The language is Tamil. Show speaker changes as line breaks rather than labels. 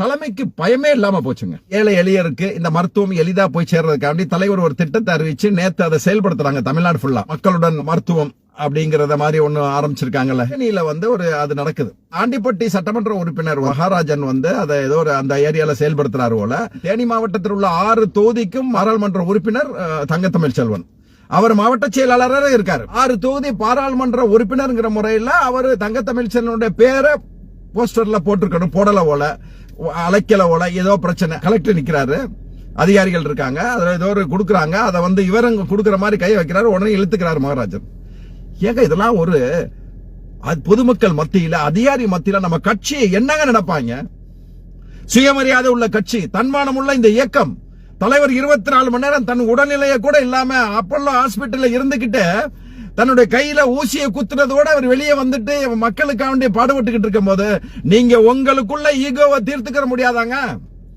தலைமைக்கு பயமே இல்லாம போச்சுங்க. ஏழை எளியருக்கு இந்த மருத்துவம் எளிதா போய் சேர்றதுக்காண்டி தலைவர் ஒரு திட்டத்தை அறிவிச்சு நேத்து அதை செயல்படுத்துறாங்க தமிழ்நாடு ஃபுல்லா மக்களுடன் மருத்துவம் அப்படிங்கறத மாதிரி ஒண்ணு ஆரம்பிச்சிருக்காங்கல்ல. தேனியில வந்து ஒரு அது நடக்குது. ஆண்டிப்பட்டி சட்டமன்ற உறுப்பினர் மகாராஜன் வந்து அதை ஏதோ ஒரு அந்த ஏரியால செயல்படுத்துறாரு போல. தேனி மாவட்டத்தில் உள்ள ஆறு தொகுதிக்கும் பாராளுமன்ற உறுப்பினர் தங்கத்தமிழ் செல்வன். அவர் மாவட்ட செயலாளராக இருக்காரு. ஆறு தொகுதி பாராளுமன்ற உறுப்பினர்ங்கிற முறையில அவர் தங்கத்தமிழ் செல்வனுடைய பேரை போஸ்டர்ல போட்டிருக்கணும் போடல போல அழைக்கல போல ஏதோ பிரச்சனை. கலெக்டர் நிக்கிறாரு அதிகாரிகள் இருக்காங்க அதுல ஏதோ ஒரு கொடுக்குறாங்க அதை வந்து இவரங்க கொடுக்குற மாதிரி கை வைக்கிறாரு உடனே இழுத்துக்கிறாரு மகாராஜன். ஏங்க இதெல்லாம் ஒரு பொதுமக்கள் மத்தியில அதிகாரி மத்தியில நம்ம கட்சியை என்னங்க நினைப்பாங்க? சுயமரியாதை உள்ள கட்சி தன்மானம் உள்ள இந்த இயக்கம். தலைவர் இருபத்தி நாலு மணி நேரம் தன் உடல்நிலையை கூட இல்லாம அப்பல்லோ ஹாஸ்பிட்டல்ல இருந்துகிட்டு தன்னுடைய கையில ஊசியை குத்துறதோட அவர் வெளியே வந்துட்டு மக்களுக்காக வேண்டிய பாடுபட்டுக்கிட்டு இருக்கும் போது நீங்க உங்களுக்குள்ள ஈகோவை தீர்த்துக்கிற முடியாதாங்க?